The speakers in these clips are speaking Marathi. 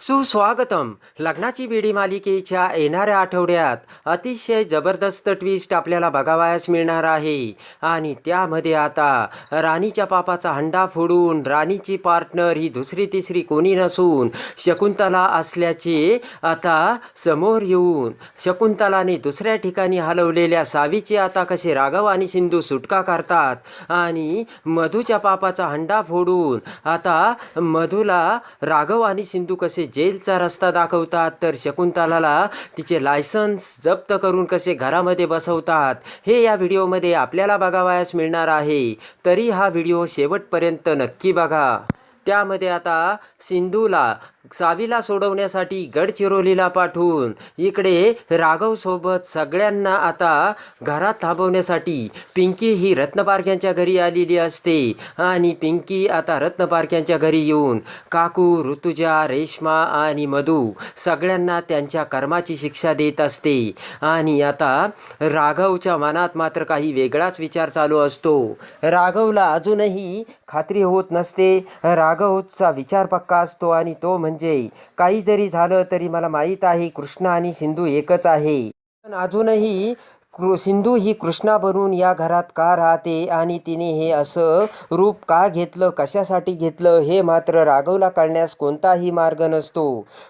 सुस्वागतम. लग्नाची विडी मालिकेच्या येणाऱ्या आठवड्यात अतिशय जबरदस्त ट्विस्ट आपल्याला बघावयास मिळणार आहे. आणि त्यामध्ये आता राणीच्या पापाचा हंडा फोडून राणीची पार्टनर ही दुसरी तिसरी कोणी नसून शकुंतला असल्याचे आता समोर येऊन शकुंतलाने दुसऱ्या ठिकाणी हलवलेल्या सावीचे आता कसे राघव आणि सिंधू सुटका करतात आणि मधूच्या पापाचा हंडा फोडून आता मधूला राघव आणि सिंधू कसे जेलचा रस्ता दाखवतात तर शकुंतलाला तिचे लायसन्स जप्त करून कसे घरामध्ये बसवतात हे या व्हिडिओमध्ये आपल्याला बघावयास मिळणार आहे. तरी हा व्हिडिओ शेवटपर्यंत नक्की बघा. त्यामध्ये आता सिंधूला सावीला सोडवण्यासाठी गडचिरोलीला पाठवून इकडे राघवसोबत सगळ्यांना आता घरात थांबवण्यासाठी पिंकी ही रत्नपारख्यांच्या घरी आलेली असते. आणि पिंकी आता रत्नपारख्यांच्या घरी येऊन काकू ऋतुजा रेश्मा आणि मधू सगळ्यांना त्यांच्या कर्माची शिक्षा देत असते. आणि आता राघवच्या मनात मात्र काही वेगळाच विचार चालू असतो. राघवला अजूनही खात्री होत नसते. राघवचा विचार पक्का असतो आणि तो म्हणजे म्हणजे काही जरी झालं तरी मला माहीत आहे कृष्ण आणि सिंधू एकच आहे. पण अजूनही कृ सिंधू ही कृष्णा बनून या घरात का राहते आणि तिने हे असं रूप का घेतलं कशासाठी घेतलं हे मात्र राघवला कळण्यास कोणताही मार्ग नसतो.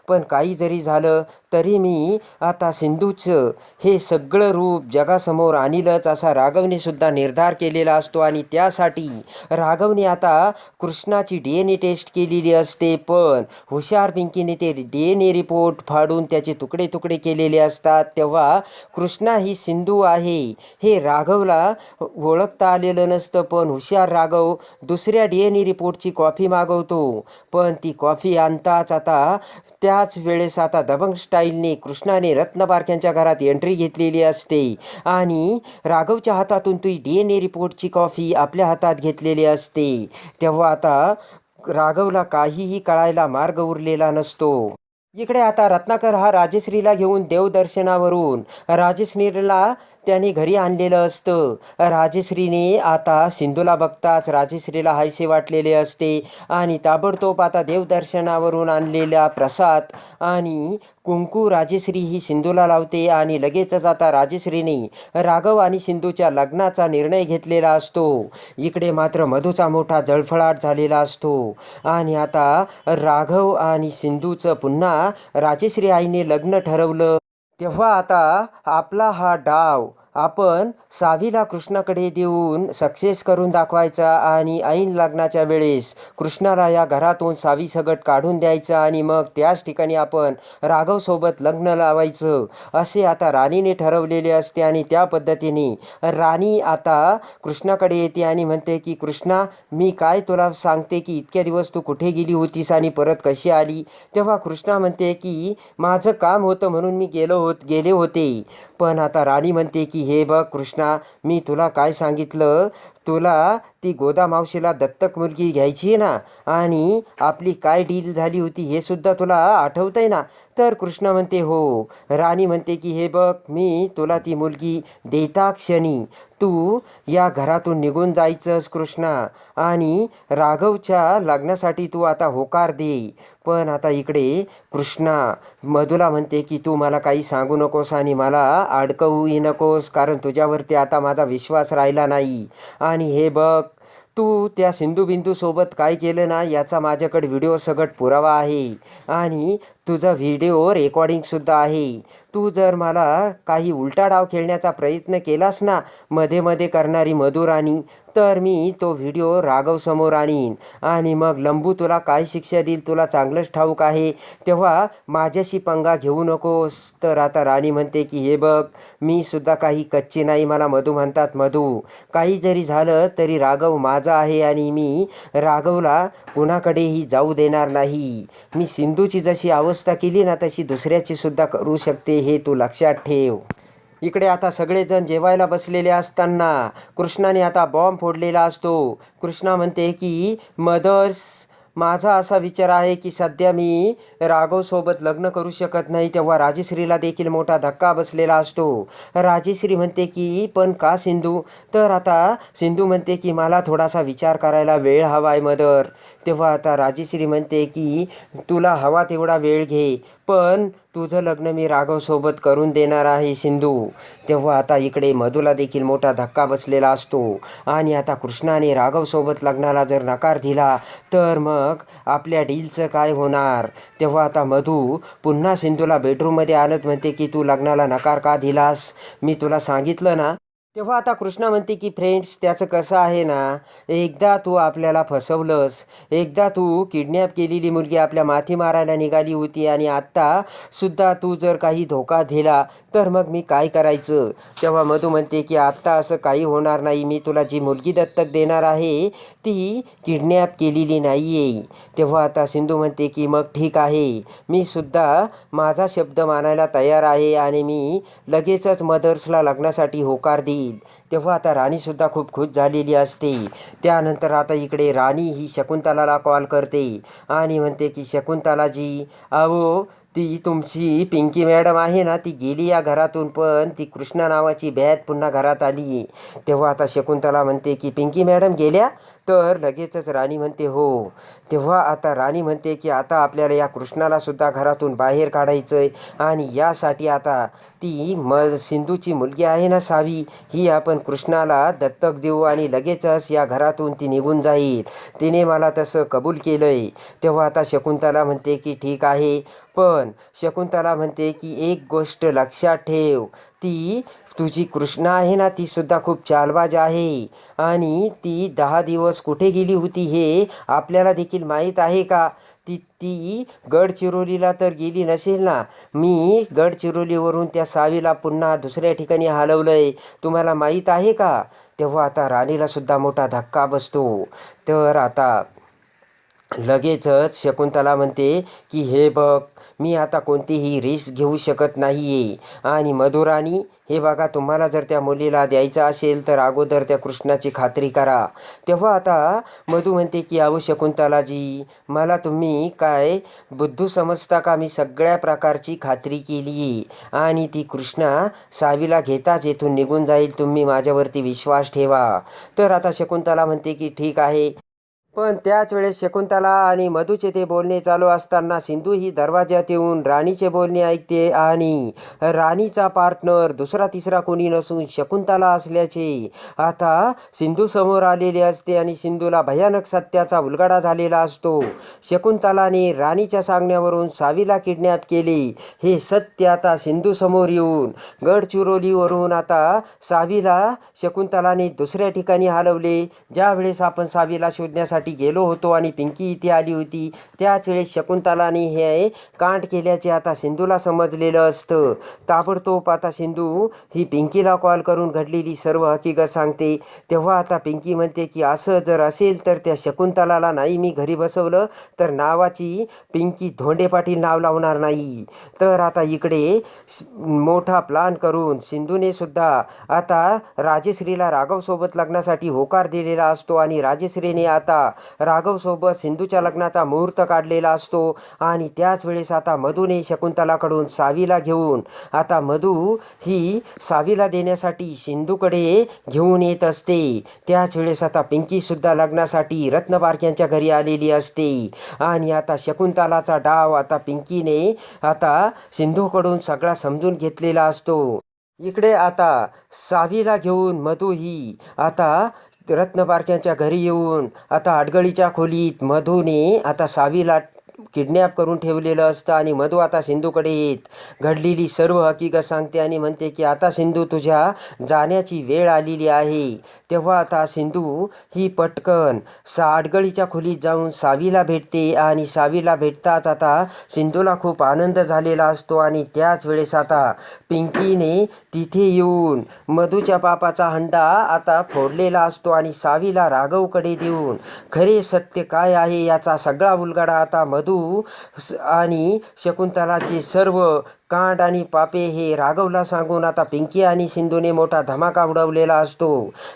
पण काही जरी झालं तरी मी आता सिंधूचं हे सगळं रूप जगासमोर आणीलच असा राघवने सुद्धा निर्धार केलेला असतो आणि त्यासाठी राघवने आता कृष्णाची डी एन ए टेस्ट केलेली असते. पण हुशार पिंकीने ते डी एन ए रिपोर्ट फाडून त्याचे तुकडे तुकडे केलेले असतात. तेव्हा कृष्णा ही सिंधू आहे. हे राघवला ओळखता आलेलं नसतं पण हुशार राघव दुसऱ्या डी एन ए रिपोर्टची कॉफी मागवतो. पण ती कॉफी आणताच आता त्याच वेळेस आता दबंग स्टाईलने कृष्णाने रत्नपारख्यांच्या घरात एंट्री घेतलेली असते. आणि राघवच्या हातातून ती डी एन ए रिपोर्टची कॉफी आपल्या हातात घेतलेली असते. तेव्हा आता राघवला काहीही कळायला मार्ग उरलेला नसतो. इकडे आता रत्नाकर हा राजश्रीला घेऊन देवदर्शनावरून. राजेश्रीला त्याने घरी आणलेलं असतं. राजेश्रीने आता सिंधूला बघताच राजेश्रीला हायसे वाटलेले असते आणि ताबडतोब आता देवदर्शनावरून आणलेला प्रसाद आणि कुंकू राजेश्री ही सिंधूला लावते आणि लगेचच आता राजेश्रीने राघव आणि सिंधूच्या लग्नाचा निर्णय घेतलेला असतो. इकडे मात्र मधूचा मोठा जळफळाट झालेला असतो. आणि आता राघव आणि सिंधूचं पुन्हा राजेश्री आईने लग्न ठरवलं. तेव्हा आता आपला हा डाव आपण सावीला कृष्णाकडे देऊन सक्सेस करून दाखवायचा आणि ऐन लग्नाच्या वेळेस कृष्णाला या घरातून सावी सगट काढून द्यायचा आणि मग त्याच ठिकाणी आपण राघवसोबत लग्न लावायचं असे आता राणीने ठरवलेले असते आणि त्या पद्धतीने राणी आता कृष्णाकडे येते आणि म्हणते की कृष्णा मी काय तुला सांगते की इतक्या दिवस तू कुठे गेली होतीस आणि परत कशी आली? तेव्हा कृष्णा म्हणते की माझं काम होतं म्हणून मी गेलो होत गेले होते. पण आता राणी म्हणते की हे बघ कृष्णा मी तुला काय सांगितलं? तुला ती गोदा मावशीला दत्तक मुलगी घ्यायची आहे ना आणि आपली काय डील झाली होती हे सुद्धा तुला आठवतंय ना? तर कृष्णा म्हणते हो. राणी म्हणते की हे बघ मी तुला ती मुलगी देता क्षणी. तू या घरातून निघून जायचंस कृष्णा आणि राघवच्या लग्नासाठी तू आता होकार दे. पण आता इकडे कृष्णा मधुला म्हणते की तू मला काही सांगू नकोस आणि मला अडकवूही नकोस कारण तुझ्यावरती आता माझा विश्वास राहिला नाही. आणि हे बघ तू त्या सिंधुबिंदूसोबत काय केलं ना याचा माझ्याकडे व्हिडिओ सगट पुरावा आहे. आणि तुझा व्हिडिओ रेकॉर्डिंगसुद्धा आहे. तू जर मला काही उलटा डाव खेळण्याचा प्रयत्न केलास ना मध्ये मध्ये करणारी मधुराणी तर मी तो व्हिडिओ राघवसमोर आणीन. आणि मग लंबू तुला काय शिक्षा देईल तुला चांगलंच ठाऊक आहे. तेव्हा माझ्याशी पंगा घेऊ नकोस. तर आता राणी म्हणते की हे बघ मी सुद्धा काही कच्ची नाही. मला मधू म्हणतात मधू काही जरी झालं तरी राघव माझा आहे आणि मी राघवला कुणाकडेही जाऊ देणार नाही. मी सिंधूची जशी अवस्था केली ना तशी दुसऱ्याची सुद्धा करू शकते हे तू लक्षात ठेव. इकडे आता सगळेजण जेवायला बसलेले असताना कृष्णाने आता बॉम्ब फोडलेला असतो. कृष्णा म्हणते की मदर्स माझा असा विचार आहे की सध्या मी राघवसोबत लग्न करू शकत नाही तेव्हा राजेश्रीला देखील मोठा धक्का बसलेला असतो. राजेश्री म्हणते की पण का सिंधू? तर आता सिंधू म्हणते की मला थोडासा विचार करायला वेळ हवा आहे मदर. तेव्हा आता राजेश्री म्हणते की तुला हवा तेवढा वेळ घे पण तुझं लग्न मी राघवसोबत करून देणार आहे सिंधू. तेव्हा आता इकडे मधूला देखील मोठा धक्का बसलेला असतो. आणि आता कृष्णाने राघवसोबत लग्नाला जर नकार दिला तर मग आपल्या डीलचं काय होणार? तेव्हा आता मधू पुन्हा सिंधूला बेडरूममध्ये आणत म्हणते की तू लग्नाला नकार का दिलास? मी तुला सांगितलं ना तेव्हा आता कृष्णा म्हणते की फ्रेंड्स त्याचं कसं आहे ना एकदा तू आपल्याला फसवलंस एकदा तू किडनॅप केलेली मुलगी आपल्या माथी मारायला निघाली होती आणि आत्तासुद्धा तू जर काही धोका दिला तर मग मी काय करायचं? तेव्हा मधू म्हणते की आत्ता असं काही होणार नाही. मी तुला जी मुलगी दत्तक देणार आहे ती किडनॅप केलेली नाही आहे तेव्हा आता सिंधू म्हणते की मग ठीक आहे. मी सुद्धा माझा शब्द मानायला तयार आहे आणि मी लगेचच मदर्सला लग्नासाठी होकार येईल तेव्हा आता राणीसुद्धा खूप खुश झालेली असते. त्यानंतर आता इकडे राणी ही शकुंतलाला कॉल करते आणि म्हणते की शकुंतलाजी अहो ती तुमची पिंकी मॅडम आहे ना ती गेली या घरातून पण ती कृष्णा नावाची बॅत पुन्हा घरात आली तेव्हा आता शकुंतला म्हणते की पिंकी मॅडम गेल्या? तर लगेचच राणी म्हणते हो. तेव्हा आता राणी म्हणते की आता आपल्याला या कृष्णाला सुद्धा घरातून बाहेर काढायचं आहे आणि यासाठी आता ती म सिंधूची मुलगी आहे ना सावी ही आपण कृष्णाला दत्तक देऊ आणि लगेचच या घरातून ती निघून जाईल. तिने मला तसं कबूल केलं आहे तेव्हा आता शकुंतला म्हणते की ठीक आहे. पण शकुंतला म्हणते की एक गोष्ट लक्षात ठेव. ती तुझी कृष्णा आहे ना ती सुद्धा खूप चालबाज आहे. आणि ती दहा दिवस कुठे गेली होती हे आपल्याला देखील माहीत आहे का? ती ती गडचिरोलीला तर गेली नसेल ना? मी गडचिरोलीवरून त्या सावीला पुन्हा दुसऱ्या ठिकाणी हलवलं आहे तुम्हाला माहीत आहे का? तेव्हा आता राणीलासुद्धा मोठा धक्का बसतो. तर आता लगेचच शकुंतला म्हणते की हे बघ मी आता कोणतीही रिस्क घेऊ शकत नाही आहे आणि मधुराणी हे बघा तुम्हाला जर त्या मुलीला द्यायचं असेल तर अगोदर त्या कृष्णाची खात्री करा. तेव्हा आता मधू म्हणते की अहो शकुंतलाजी मला तुम्ही काय बुद्धू समजता का? मी सगळ्या प्रकारची खात्री केली आणि ती कृष्णा सावीला घेताच येथून निघून जाईल. तुम्ही माझ्यावरती विश्वास ठेवा. तर आता शकुंतला म्हणते की ठीक आहे. पण त्याच वेळेस शकुंतला आणि मधूचे ते बोलणे चालू असताना सिंधू ही दरवाज्यात येऊन राणीचे बोलणे ऐकते आणि राणीचा पार्टनर दुसरा तिसरा कोणी नसून शकुंतला असल्याचे. आता सिंधू समोर आलेले असते आणि सिंधूला भयानक सत्याचा उलगडा झालेला असतो. शकुंतलाने राणीच्या सांगण्यावरून सावीला किडनॅप केले. हे सत्य आता सिंधू समोर येऊन गडचिरोलीवरून आता सावीला शकुंतलाने दुसऱ्या ठिकाणी हलवले. ज्यावेळेस आपण सावीला शोधण्यासाठी गेलो होतो आणि पिंकी इथे आली होती. त्याच वेळेस शकुंतलाने हे कांट केल्याचे आता सिंधूला समजलेलं असतं. ताबडतोब आता सिंधू ही पिंकीला कॉल करून घडलेली सर्व हकीकत सांगते. तेव्हा आता पिंकी म्हणते की असं जर असेल तर त्या शकुंतलाला नाही मी घरी बसवलं तर नावाची पिंकी धोंडे पाटील नाव लावणार नाही. तर आता इकडे मोठा प्लान करून सिंधूने सुद्धा आता राजेश्रीला राघवसोबत लग्नासाठी होकार दिलेला असतो आणि राजेश्रीने आता राघवसोबत सिंधूच्या लग्नाचा मुहूर्त काढलेला असतो आणि त्याच वेळेस आता मधूने शकुंतलाकडून सावीला घेऊन आता मधू ही सावीला देण्यासाठी सिंधूकडे घेऊन येत असते. त्याच वेळेस आता पिंकीसुद्धा लग्नासाठी रत्नबारक्यांच्या घरी आलेली असते. आणि आता शकुंतलाचा डाव आता पिंकीने आता सिंधूकडून सगळा समजून घेतलेला असतो. इकडे आता सावीला घेऊन मधू ही आता रत्नबारक्यांच्या घरी येऊन आता अडगळीच्या खोलीत मधूने आता सावीला किडनॅप करून ठेवलेलं असतं आणि मधू आता सिंधूकडे येत. घडलेली सर्व हकीकत सांगते आणि म्हणते की आता सिंधू तुझ्या जाण्याची वेळ आलेली आहे. तेव्हा आता सिंधू ही पटकन साडगळीच्या खोलीत जाऊन सावीला भेटते आणि सावीला भेटताच आता सिंधूला खूप आनंद झालेला असतो आणि त्याच वेळेस आता पिंकीने तिथे येऊन मधूच्या पापाचा हंडा आता फोडलेला असतो आणि सावीला राघवकडे देऊन खरे सत्य काय आहे याचा सगळा उलगडा आता मधू तू आणि शकुंतलाचे सर्व कांड आणि पापे हे राघवला सांगून आता पिंकी आणि सिंधूने मोठा धमाका उडवलेला असतो.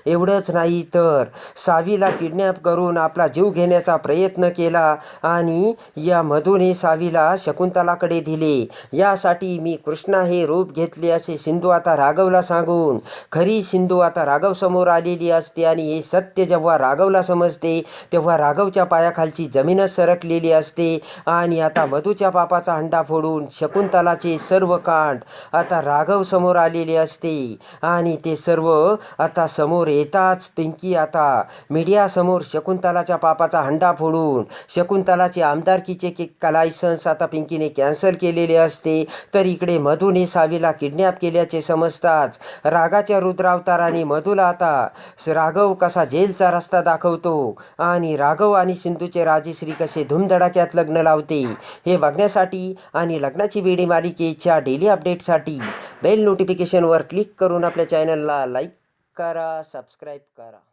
एवढंच नाही तर सावीला किडनॅप करून आपला जीव घेण्याचा प्रयत्न केला आणि या मधूने सावीला शकुंतलाकडे दिले. यासाठी मी कृष्णा हे रूप घेतले असे सिंधू आता राघवला सांगून खरी सिंधू आता राघव समोर आलेली असते आणि हे सत्य जेव्हा राघवला समजते तेव्हा राघवच्या पायाखालची जमीनच सरकलेली असते. आणि आता मधूच्या पापाचा हंडा फोडून शकुंतलाचे सर्व कांड आता राघव समोर आलेले असते. आणि ते सर्व आता समोर येताच पिंकी आता मीडियासमोर शकुंतलाच्या पापाचा हंडा फोडून शकुंतलाचे आमदारकीचे के लायसन्स आता पिंकीने कॅन्सल केलेले असते. तर इकडे मधूने सावीला किडनॅप केल्याचे समजताच रागाच्या रुद्रावताराने मधूला आता राघव कसा जेलचा रस्ता दाखवतो. आणि राघव आणि सिंधूचे राजेश्री कसे धूमधडाक्यात लग्न लावते. हे बघण्यासाठी आणि लग्नाची वेडी मालिकेच्या डेली अपडेटसाठी बेल नोटिफिकेशनवर क्लिक करून आपल्या चॅनलला लाईक करा सबस्क्राईब करा.